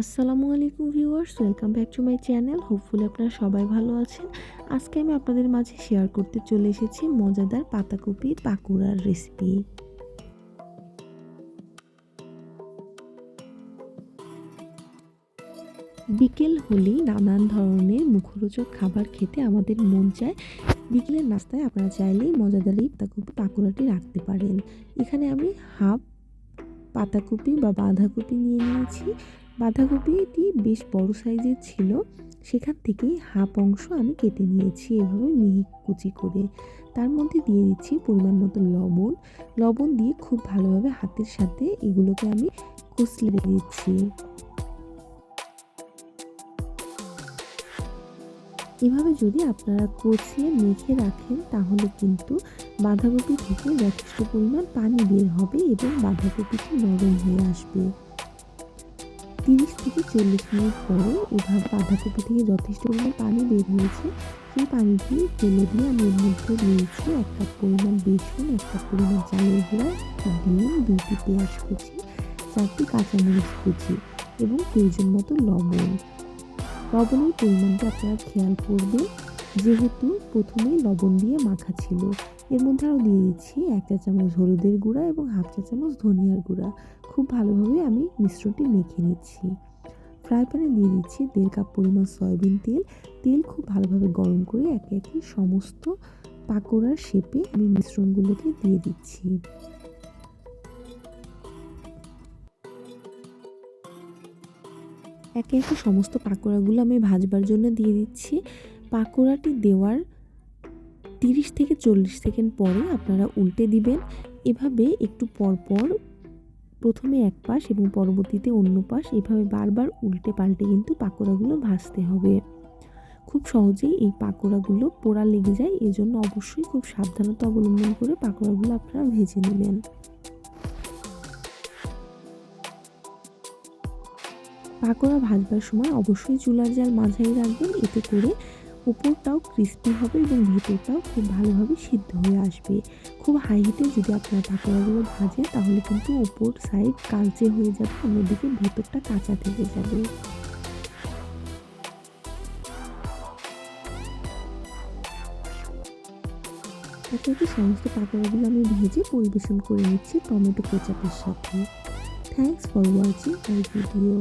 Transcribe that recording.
আসসালামু আলাইকুম viewers, welcome back to my channel. Hopefully আপনারা সবাই ভালো আছেন। আজকে আমি আপনাদের মাঝে শেয়ার করতে চলে এসেছি মজাদার পাতাকপির পাকুড়ার রেসিপি বিকেল হলেই নানান ধরনের মুখরোচক খাবার খেতে আমাদের মন চায়। বিকেলের নাস্তায় আপনারা চাইলেই মজাদার এই পাতাকপি পাকুড়াটি রাখতে পারেন। এখানে আমি হাফ পাতাকপি বা বাঁধাকপি নিয়ে নিয়েছি। বাঁধাকপিটি বেশ বড় সাইজের ছিল। সেখান থেকেই হাফ অংশ আমি কেটে নিয়েছি এভাবে মিহি কুচি করে। তার মধ্যে দিয়ে দিচ্ছি পরিমাণ মতো লবণ। লবণ দিয়ে খুব ভালোভাবে হাতের সাথে এগুলোকে আমি কষলে দিচ্ছি। এভাবে যদি আপনারা কষিয়ে মেখে রাখেন তাহলে কিন্তু বাঁধাকপি থেকে যথেষ্ট পরিমাণ পানি বের হবে এবং বাঁধাকপিটি নরম হয়ে আসবে। তিরিশ থেকে চল্লিশ মিনিট পরে এভাবে বাঁধাকপি থেকে যথেষ্ট পরিমাণ পানি বের হয়েছে। সেই পানিটি তেলে দিয়ে আমি এর মধ্যে নিয়েছি এক কাপ পরিমাণ বেসন, এক কাপ পরিমাণ চালের গুঁড়া ডিম দুইটি পেঁয়াজ কুচি চারটি কাঁচামরিচ কুচি এবং প্রয়োজন মতো লবণ। লবণের পরিমাণটা আপনারা খেয়াল করবেন। যেহেতু প্রথমেই লবণ দিয়ে মাখা ছিল, এর মধ্যে আরও দিয়ে দিচ্ছি এক চা চামচ হলুদের গুঁড়া এবং হাফ চা চামচ ধনিয়ার গুঁড়া। খুব ভালোভাবে আমি মিশ্রণটি মেখে নিচ্ছি। ফ্রাই প্যানে দিয়ে দিচ্ছি দেড় কাপ পরিমাণ সয়াবিন তেল। তেল খুব ভালোভাবে গরম করে একে একে সমস্ত পাকোড়ার শেপে আমি মিশ্রণগুলোকে দিয়ে দিচ্ছি। একে একে সমস্ত পাকোড়াগুলো আমি ভাজবার জন্য দিয়ে দিচ্ছি। পাকোড়াটি দেওয়ার তিরিশ থেকে চল্লিশ সেকেন্ড পরে আপনারা উল্টে দিবেন। এভাবে একটু পর পর প্রথমে এক পাশ এবং পরবর্তীতে অন্য পাশ এভাবে বারবার উল্টে পাল্টে কিন্তু পাকোড়াগুলো ভাজতে হবে। খুব সহজেই এই পাকোড়াগুলো পোড়া লেগে যায়, এজন্য অবশ্যই খুব সাবধানতা অবলম্বন করে পাকোড়াগুলো আপনারা ভেজে নেবেন। পাকোড়া ভাজবার সময় অবশ্যই চুলার জাল মাঝারি রাখবেন, এতে করে উপরটাও ক্রিস্পি হবে এবং ভেতরটাও খুব ভালোভাবে সিদ্ধ হয়ে আসবে। খুব হাই হিটে যদি আপনার পাকোড়াগুলো ভাজেন, তাহলে কিন্তু ওপর সাইড কালচে হয়ে যাবে, অন্যদিকে ভেতরটা কাঁচা থেকে যাবে। একে সমস্ত পাকোড়াগুলো আমি ভেজে পরিবেশন করে নিচ্ছি টমেটো কেচাপের সাথে। Thanks for watching my video